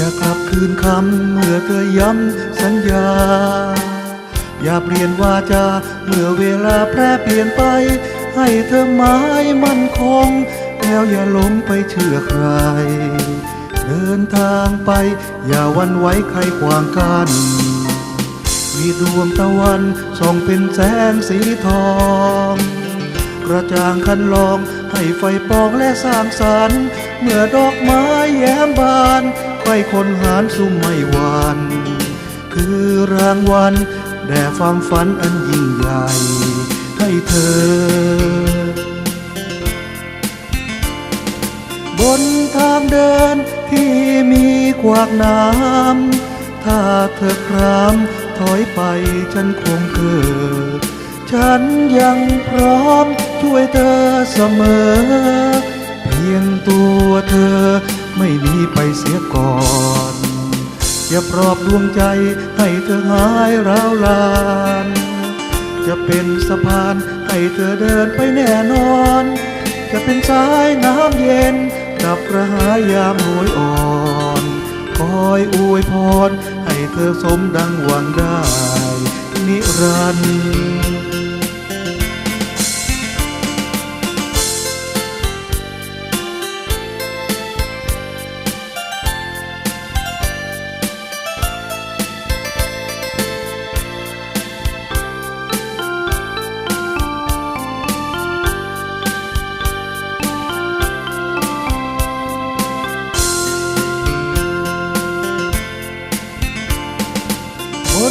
อย่ากลับคืนคำเมื่อเธอย้ำสัญญา อย่าเปลี่ยนวาจาเมื่อเวลาแปรเปลี่ยนไป ให้เธอหมายมั่นคง แล้วอย่าหลงไปเชื่อใคร เดินทางไป อย่าวันไว้ใครขวางกันมีดวงตะวันส่องเป็นแสงสีทอง กระจ่างคันลอง ให้ไฟปองและสร้างสรรค์เมื่อดอกไม้แย้มบานใครคนหารสุ่มไม่หวานคือรางวัลแด่ความฝันอันยิ่งใหญ่ให้เธอบนทางเดินที่มีขวากน้ำ ถ้าเธอครามถอยไปฉันคงเกิด ฉันยังพร้อมช่วยเธอเสมอ เพียงตัวเธอไม่หนีไปเสียก่อน อย่าปลอบดวงใจให้เธอหายร้าวลาน จะเป็นสะพานให้เธอเดินไปแน่นอน จะเป็นสายน้ำเย็นกับกระหายยามโหยอ่อน คอยอวยพรให้เธอสมดังหวังได้ นิรันดร์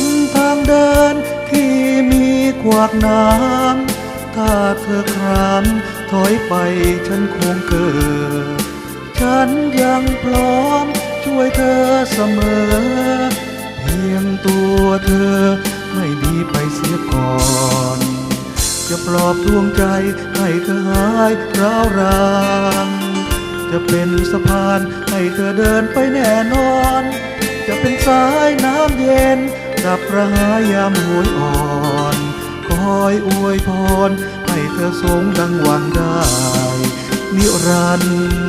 นทางเดินที่มีขวากน้ำถ้าเธอครามถอยไปฉันคงเกิด ฉันยังพร้อมช่วยเธอเสมอ เพียงตัวเธอไม่มีไปเสียก่อน จะปลอบดวงใจให้เธอหายร้าวรานจะเป็นสะพานให้เธอเดินไปแน่นอน จะเป็นสายน้ำเย็น กับระหายามหวยอ่อน คอยอวยพรให้เธอสงดังหวังได้ นิรันดร์